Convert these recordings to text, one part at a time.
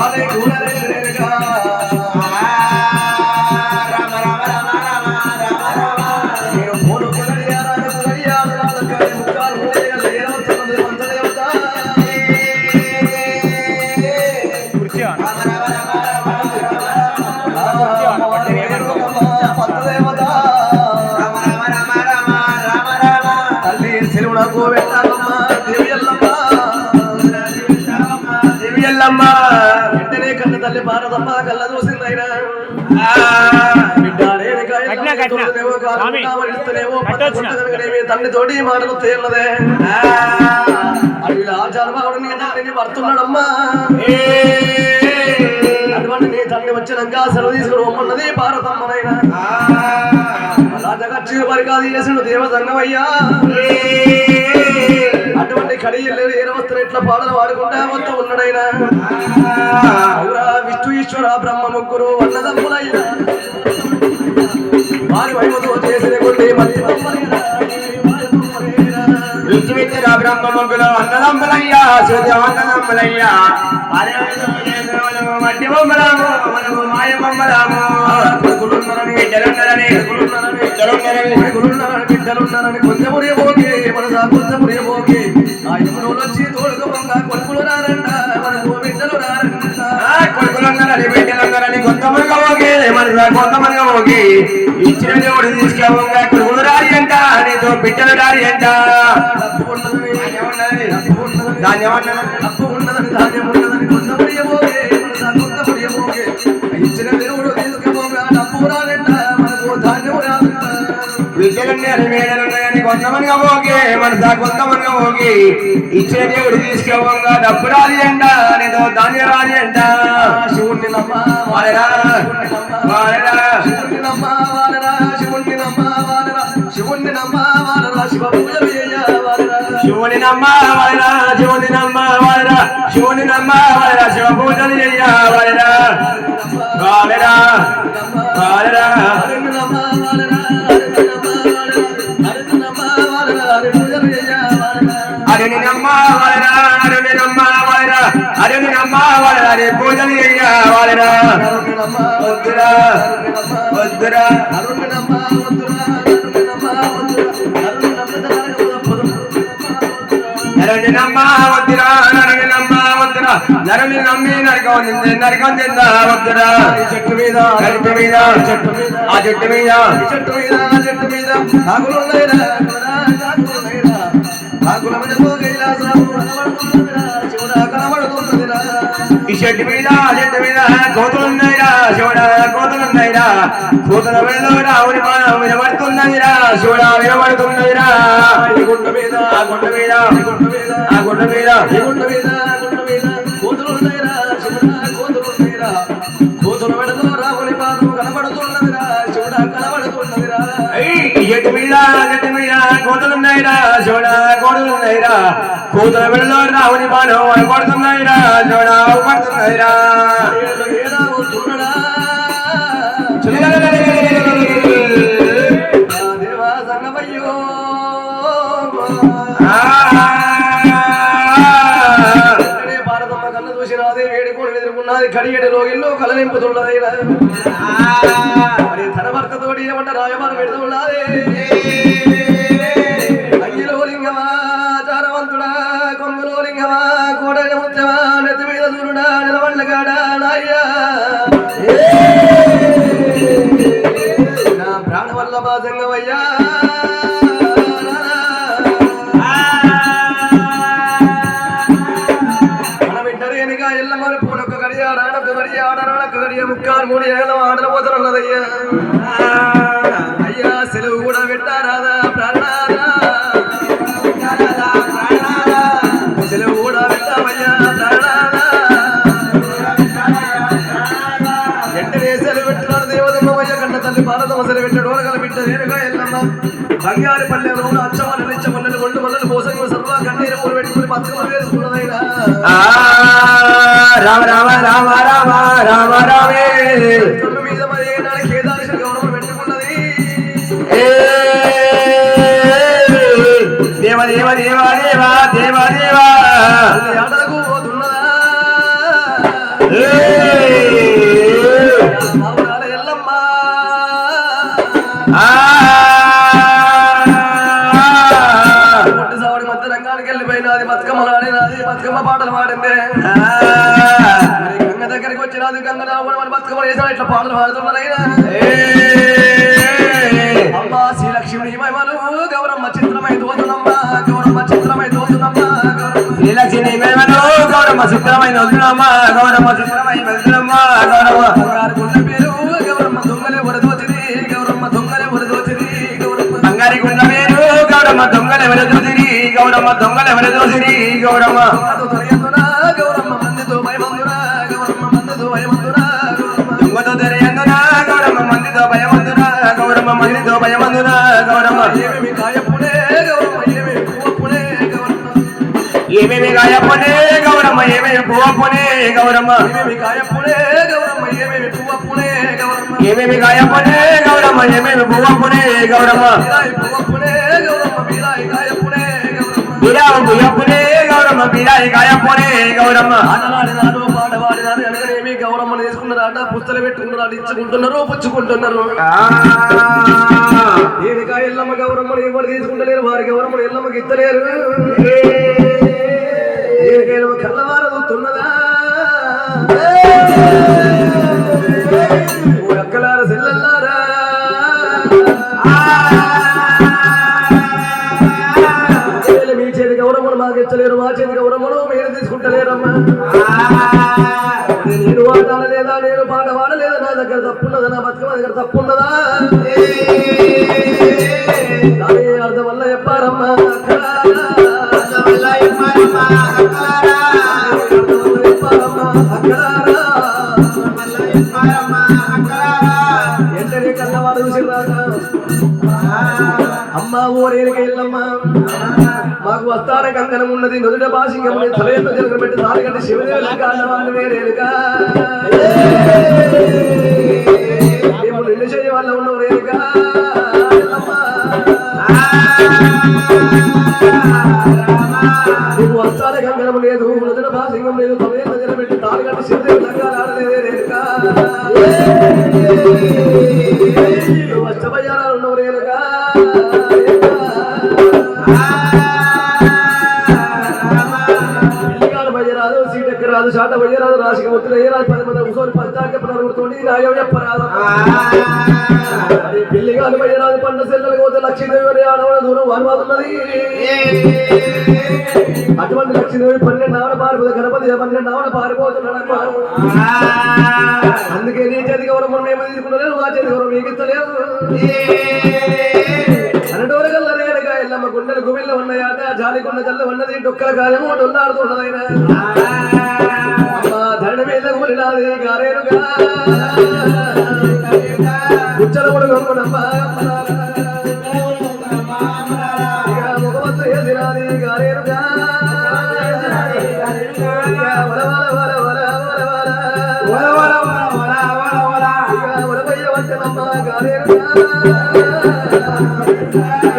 కాలే కూడలే లేరుగా. రామ తండ్రి తోటి మాటలు తేలదే అడవిలో ఆచారమావుడు నీ తండ్రిని పడుతున్నాడమ్మా అటువంటి నీ తండ్రి వచ్చినాక సెలవు తీసుకుని రమ్మన్నది భారతమ్మనైనా రాజగచ్చి మరి చేసిన దేవ సంగమయ్యా అటువంటి కడియలు ఏరవస్త్రం ఇట్లా పాటలు పాడుకుంటా మొత్తం ఉన్నాడైనా విష్ణు ఈశ్వర బ్రహ్మ ముగ్గురు అన్నదమ్ములయ్యా వారి వైపుతో చేసిన కొన్ని మంచి విద్యుమిత్ర బ్రహ్మ మొగ్గులు అన్నదమ్ములయ్యా సూర్య అన్నదమ్ములయ్యా. మట్టి బొమ్మలాము మనము మాయ బొమ్మలాము కొడుకులున్నారని బిడ్డలున్నారని బిడ్డలున్నారని కొడుకులున్నారని బిడ్డలున్నారని కొంచెం ప్రేమను కొంచెం ప్రేమోకే ఆ యమునోళ్ళు వచ్చి పొంగ కొడుకులు రారంట మనకు బిడ్డలు రారంట ఆ కొడుకులున్నారని బిడ్డలున్నారని కొంతమందిగా ఓకే మరి కొంతమందిగా ఓకే ఇచ్చిన దేవుడు తీసుకోగా కొడుకులు రారి అంట నీతో బిడ్డలు రారి అంట డబ్బు ఉన్నదని ఏమన్నది? డబ్బు ఉన్నదని దాన్ని ధాన్యం ఉన్నదని కొంత పోగే మన కొంత పోగే ఇచ్చిన దేవుడు తీసుకుపోగా డబ్బు రారంట మనకు ధాన్యం రాదంట విద్యలన్నీ మేడలున్నాయని కొంతమందిగా ఓకే మన కొంతమందిగా ఓకే ఇచ్చిన దేవుడు డబ్బు రాలి అంట నీతో ధాన్యం అంట శివుణ్ణి నమ్మ వాడరా వాడరా. శివుణ్ణి నమ్మ వాడరా శివుణ్ణి నమ్మ వాడరా. శివుణ్ణి నమ్మ వాడరా శివ వాడరా. శివుని నమ్మ వాడరా. శివుని నమ్మ వాడరా. శివుని నమ్మ వాడరా. శివ పూజలు చెయ్య వాడరా. వాడరా. వాడరా. రే పూజలు చెయ్య వాడరా హరిని నమ్మ వద్దురా. వద్దురా. హరిని నమ్మ వద్దురా. హరిని నమ్మ వద్దురా. హరిని నమ్మ నరకం నింది నరకం తిందా వద్దురా. చెట్టు మీద చెట్టు మీద చెట్టు మీద. ఆ చెట్టు మీద. చెట్టు మీద చెట్టు మీద. చెట్టు మీద చెట్టు మీద కోతులున్నాయిరా శివుడా కోతులున్నాయిరా కోతుల వెళ్ళలో రావుని మానం వినబడుతున్నదిరా శివుడా వినబడుతున్నదిరా. గుండ మీద ఆ గుండ మీద ఆ గుండ మీద గుండ మీద గుండ మీద కోతులున్నాయిరా శివుడా కోతులున్నాయిరా మీద ఆ చెట్టు మీద కోతులున్నాయిరా శివుడా కోతులున్నాయిరా కోతుల వెళ్ళలో రావుని మానం వినబడుతున్నాయిరా శివుడా వినబడుతున్నాయిరా ఉన్నది ఎదుర్కొన్నది ఎల్లో ఇల్లు కలనింపుతున్నది మరి తన భర్తతోటి ఏమంట రాయమాన పెడుతున్నది. అయ్యలో లింగమా చారవంతుడా కొంగులో లింగమా కోడలి ముత్యమా నెత్తి మీద దూరుడా నిలవళ్ళగాడా నాయ్యా నా ప్రాణ వల్ల బాధంగమయ్యా దేశాలు సెలవు పెట్టినాడు దేవదమ్మయ్య కన్న తల్లి భారత సెలవు పెట్టాడు ఓరగల బిడ్డ నేనుగా ఎల్లమ్మ. బంగారు పల్లె రోడ్డు అచ్చమని నిచ్చ మల్లెలు ఒళ్ళు మల్లెలు పోసంగి సర్వ కన్నీరు పూలు పెట్టుకుని బతుకమ్మ వేసుకున్నదైనా రామ రామ రామ రామ రామ రామే. పాటలు మరి గంగ దగ్గరికి వచ్చినది గంగ రావడం బతుకమ్మ ఇట్లా పాటలు పాడుతున్నారైనా శ్రీలక్ష్మి మహిమలు గౌరమ్మ చిత్రమై దోతునమ్మ గౌరమ్మ చిత్రమై దోతునమ్మ శ్రీలక్ష్మి మేమను గౌరమ్మ గౌరమ్మ చిత్రమైన వదినమ్మ గౌరమ్మ గుండె పేరు గౌరమ్మ దొంగలే వరదోచిది గౌరమ్మ దొంగలే వరదోచిది గౌరమ్మ బంగారి గుండ పేరు గౌరమ్మ దొంగల ఎవరదోసిరి గౌరమ్మ దొంగల ఎవరదోసిరి గౌరమ్మ గౌరమ్మ భయమందున గౌరమ్మ ఏమేమి గాయపునే గౌరమ్మ ఏమేమి పువ్వపునే గౌరమ్మ ఏమేమి గాయపునే గౌరమ్మ ఏమేమి పువ్వపునే గౌరమ్మ ఏమేమి గాయపునే గౌరమ్మ ఏమేమి పువ్వపునే గౌరమ్మ ఏమేమి గాయపునే గౌరమ్మ ఏమేమి పువ్వపునే గౌరమ్మ బీరాయి గౌరమ్మ బిరావు పుయ్యపునే గౌరమ్మ బిరాయి గాయపునే గౌరమ్మ? అనగానేమి గౌరమ్మని తీసుకున్నారట పుస్తలు పెట్టుకున్నారట ఇచ్చుకుంటున్నారు పుచ్చుకుంటున్నారు. ఏదికా ఎల్లమ్మ గౌరమ్మని ఎవరు తీసుకుంటలేరు వారి గౌరమ్మని ఎల్లమ్మకి ఇద్దలేరు ఏదికైనా కళ్ళవార చూస్తున్నదా ఓ అక్కలార సెల్లల్లారా? ఇచ్చలేరు మా చేతి గౌరమ్మను మీరు తీసుకుంటలేరమ్మా. నేను వాడాల లేదా? నేను పాట వాడలేదా నా దగ్గర తప్పున్నదా? నా బతుకమ్మ దగ్గర తప్పున్నదా? అర్థం వల్ల చెప్పారమ్మా. వస్తాన కంకణం ఉన్నది నుదుట భాషింగం తలయంత జరగ పెట్టి తాలిగంటే శివదేవులు కాన్నవాడు వేరేనుగా ఇప్పుడు నిన్ను చేయ వల్ల ఉన్న రేనుగా నీకు వస్తాన కంకణం లేదు నుదుట భాషింగం లేదు తలయంత జరగ పెట్టి తాలిగంటే శివదేవులు ఆడలేదేనుగా వచ్చబయ్యాలు సీటెక్క శాతం షాట భయరాదు రాశిక ఒత్తులు వేయరాదు పది మంది? కూర్చొని పంచాక పదవుతోటి నాయం చెప్పరాదు పిల్లిగాడు భయరాదు పంట సెల్లలు పోతే లక్ష్మీదేవి ఆడవడం దూరం వారువాదున్నది అటువంటి లక్ష్మీదేవి పన్నెండు ఆవిడ పారిపోతే గణపతి పన్నెండు ఆవిడ పారిపోతున్నాడు అందుకే నీ చేతి గౌరవం ఏమో తీసుకున్నలేదు మా చేతి గౌరవం మీకు ఇస్తలేదు అనటోరు గల్ల ఎల్లమ్మ గుండెలు గుమిళ్ళు ఉన్నాయట జాలి కొండ జల్ల ఉన్నది డొక్కల గాయము ఉన్నాడుతున్నదైన అమ్మ ధరణ మీద గురినాది గారేరుగా కుచ్చలముడు గమ్మునమ్మ ఇక ముఖవంతు ఏసినాది గారేరుగా ఇక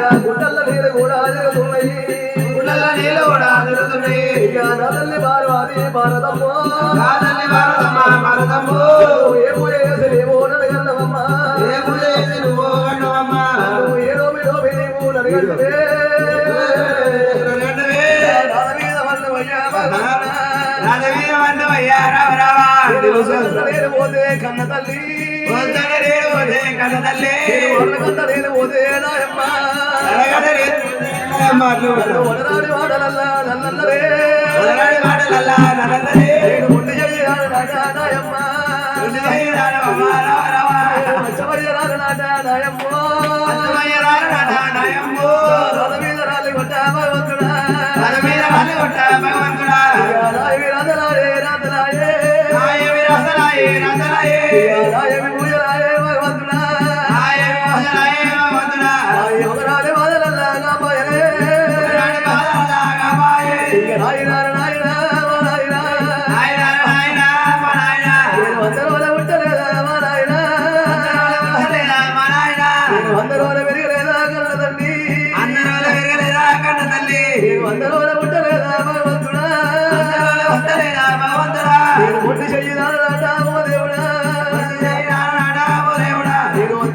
పోతే కన్న తల్లి నేను కన్న నేను పోతే నాయమ్మ వడరాని వాడలల్లా నన్నన్నరే నేను ఉండి చెయ్యాలి నాట నాయమ్మ వచ్చవయ్యరాలు నాట నాయమ్మ మీద రాలి కొట్ట భగవంతుడా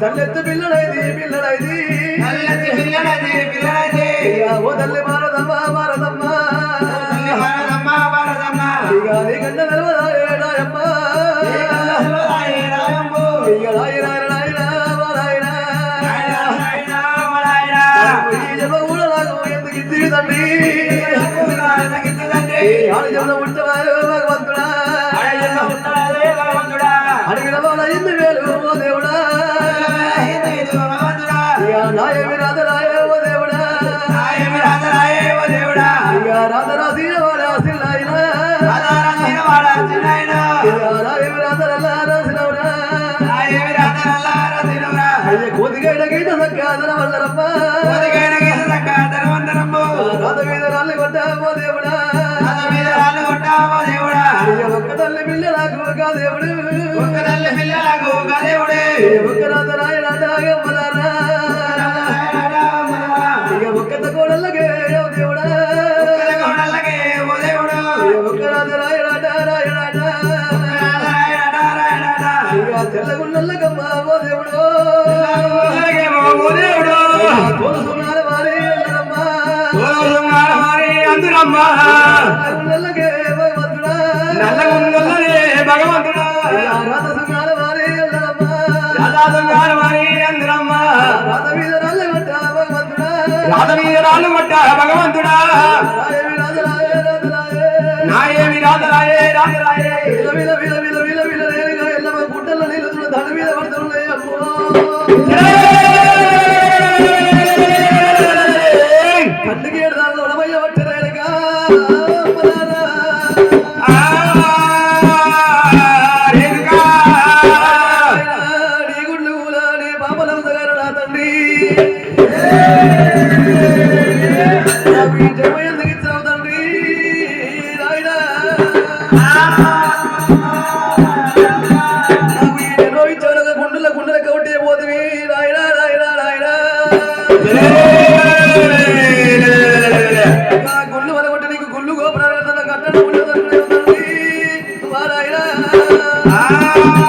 తల్లెత్తు పిల్లడైది పిల్లడైది. నల్లటి పిల్లలది పిల్లలది ఇక ఓ తల్లి భారతమ్మ భారతమ్మ భారతమ్మ భారతమ్మ ఇక నీ ఇక రాయి రాయి రాయి. రాయనా రాయనా ఈ జన్మ కూడా నాకు పుట్టవారు భగవంతుడా అడిగిన వాళ్ళ ఇన్ని వేలు ఓ దేవుడా ఇక రాధ రాయ ఓ దేవుడా ఇక రాధ రాసిన వాడ ఆశిల్లాయినా ఇక నాయమి రాధ రల్లా రాసినవుడా అయ్య గీత వల్లరమ్మ రాధ మీద రాళ్ళు కొట్టా ఓ దేవుడా అయ్య ఒక్క తల్లి పిల్ల నాకు ఒక దేవుడు ఇక ఒక్క రాధ రాయ రాజాగమ్మలారా దేవుడు. అందురమ్మా. తెల్లగుండల్లకే భగవంతుడా. రాధ రాధ మీద రాళ్ళ భగవంతుడా. రాధ రాయవి రాజ రాయ నాయేమి రాధరాయే విల విల విల విల విల అమ్మో కంటికి ఏడు దానిలో ఉడమయ్య పట్టి రేణుగా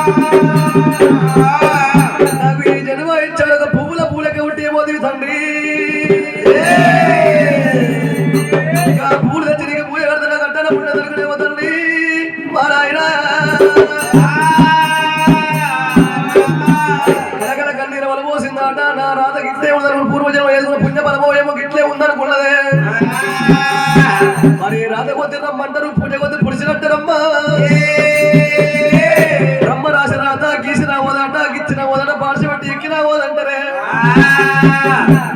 నాకు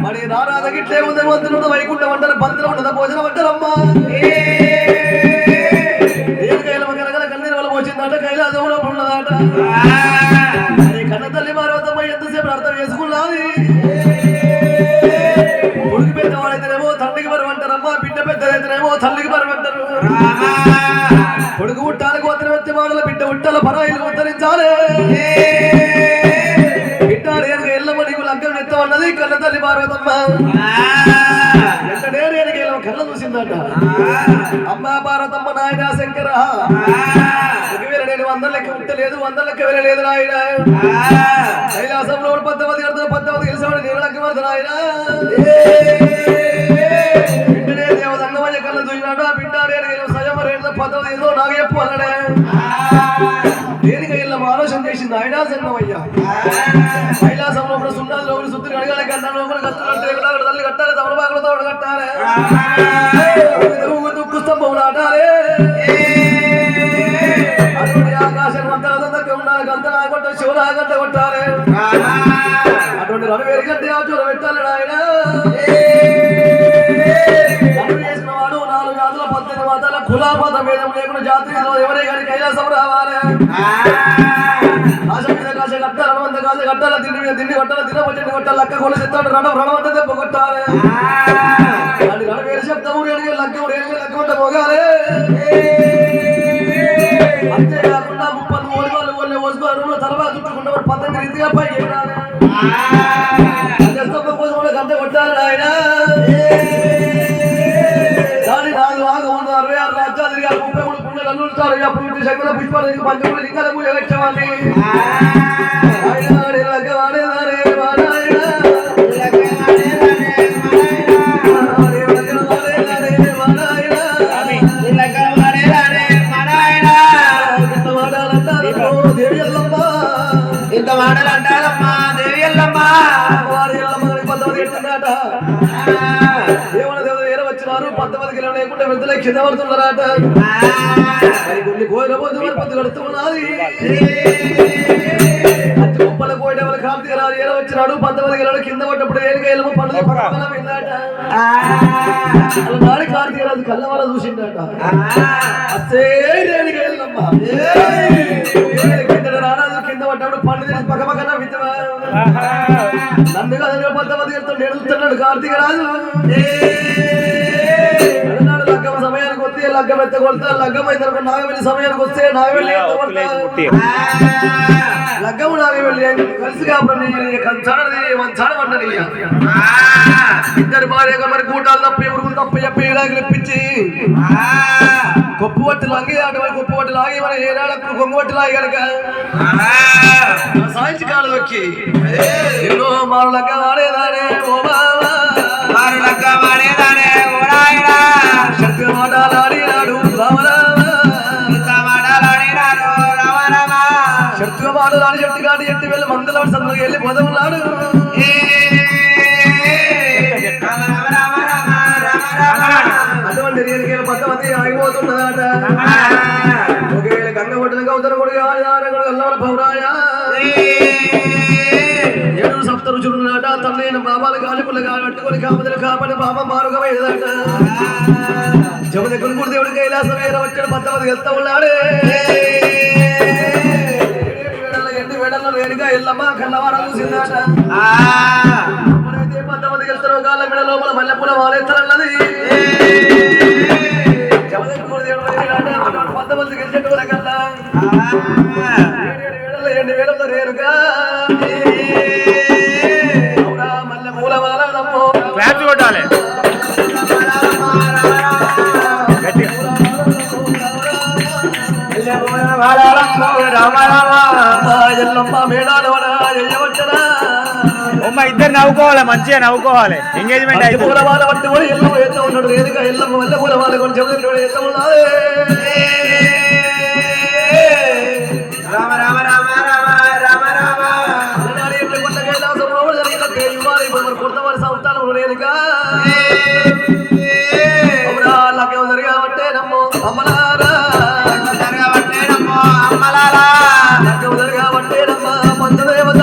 మరి రారాధ గిట్లే ఉంది వంతులు వైకుంఠం అంటారు భద్రం ఉండదా భోజనం అంటారమ్మా పార్వతమ్మ. ఎక్కడే రేణుక ఎల్లమ్మ కళ్ళ చూసిందట. అమ్మ పార్వతమ్మ నాయన శంకర. ఒకవేళ నేను వంద లెక్క ఉంటలేదు వంద లెక్క వెళ్ళలేదు నాయన. కైలాసంలో పద్దవది కడుతున్న పద్దవది గెలిచాడు నేను లెక్క పడుతున్నా నాయన బిడ్డనే దేవదంగమయ్య కళ్ళ చూసినాడు ఆ బిడ్డ రేణుక సయమ రేణు పద్దవది ఏదో నాకు చెప్పు అన్నాడే దేనిక ఇళ్ళ ఆలోచన చేసింది? ఆయన సంగమయ్య కైలాసంలో కట్టాలి లోపల తల్లి కట్టాలి తమలపాకులతో ఒకటి కట్టాలి దుక్కు స్తంభం నాటాలి ఆకాశం అంతా ఉండాలి నాగొట్ట శివనా గంట కొట్టాలి అటువంటి రణవేరు గంట ఆ చూడ పెట్టాలి ఆయన నాలుగు కులాపద భేదం లేకుండా జాతి ఎవరే కానీ కైలాసం రావాలి. తినబొచ్చండి కొట్టాలి లక్క కొల చెత్తాడు రణం రణవంత దెబ్బ కొట్టాలి అది రణవేరు శబ్దము రేణుగా లక్క రేణుగా లక్క వంట పోగాలి అంతేకాకుండా ముప్పది మూడు వాళ్ళు వాళ్ళు పోసుకోవాలి తర్వాత చుట్టుకుంటే పద్దెనిమిది రీతిగా పైకి ఎగరాలి గంట కోసం కూడా గంట కొట్టాలి ఆయన దాని నాలుగు ఆగ ఉన్న అరవై ఆరు రాజ్యాలు తిరిగారు ముప్పై మూడు కుండలు అల్లుతారు అప్పుడు ఇంటి శక్తుల పుష్పాలు పంచములు ఇంకా పూజ వచ్చేవాడిని ఆయన ఎల్లమ్మ దేవి ఎల్లమ్మ. వచ్చినారు పంతొమ్మిది కిలో లేకుండా వెళ్తులే కింద పడుతున్నారట. కొన్ని కోయిల పోతు మరి పత్తు కడుతున్నది ఏదో వచ్చినాడు పంతొమ్మిది కిలోలు కింద పడ్డప్పుడు ఏనుక ఎలుము పండుగ పక్కన విన్నాట చూసిండట అచ్చే ఏనుక పడ్డప్పుడు పండు తీసి పక్క పక్కన పంతమంది చెప్తాడు ఎడుగుతున్నాడు కార్తీక రాజు. ఎత్త కొడతా లగ్గం అయిన తర్వాత నాగవెల్లి సమయానికి వస్తే ఎత్త కొడతా. లగ్గము నాగవెల్లి కలిసి కాబట్టి మంచాడ పడ్డది ఇద్దరు భార్యగా మరి కూటాలు తప్పి ఉరుగులు తప్ప చెప్పి ఇలాగ ఇప్పించి. కొప్పు పట్టి లంగి ఆట మరి కొప్పు పట్టి లాగి మరి ఏడాళ్ళకు కొంగు పట్టి లాగి కనుక కాళ్ళు దొక్కి ఎన్నో మారు లగ్గ వాడేదానే ఓ బావా. శక్తి మాటలాడినాడు రామరామ శక్తి కాడి ఎట్టి వెళ్ళి మందులో సందులోకి వెళ్ళి పొదవులాడు అటువంటి రీతికి పద్దమతి ఆగిపోతున్నదాట. ఒకవేళ గంగ కొట్టిన గౌతర కొడుకు అల్లవర పౌరాయ. ఏడు సప్త తల్లి బాబాలు కాపదలు కాపడి బాబా మారుగా జమ దగ్గర కూడా దేవుడి కైలాసం వేర వచ్చాడు పద్దమతి వెళ్తా ఉన్నాడే ఎండి వేడల్లో వేడిగా ఎల్లమ్మ కన్నవారా చూసిందాట ఎప్పుడైతే పద్దమతి వెళ్తారో గాళ్ళ మెడ లోపల మల్లెపూల వాలేస్తారన్నది జమ దగ్గర కూడా దేవుడు పద్దమతి గెలిచేట్టు కల్లా అమ్మ ఇద్దరు నవ్వుకోవాలి మంచిగా నవ్వుకోవాలి. ఎంగేజ్మెంట్ అయితే పూల వాళ్ళ పట్టి కూడా ఎల్లమ్మ ఎత్త పంచదేవత జరిగాబట్టే నమ్మ పంచదేవత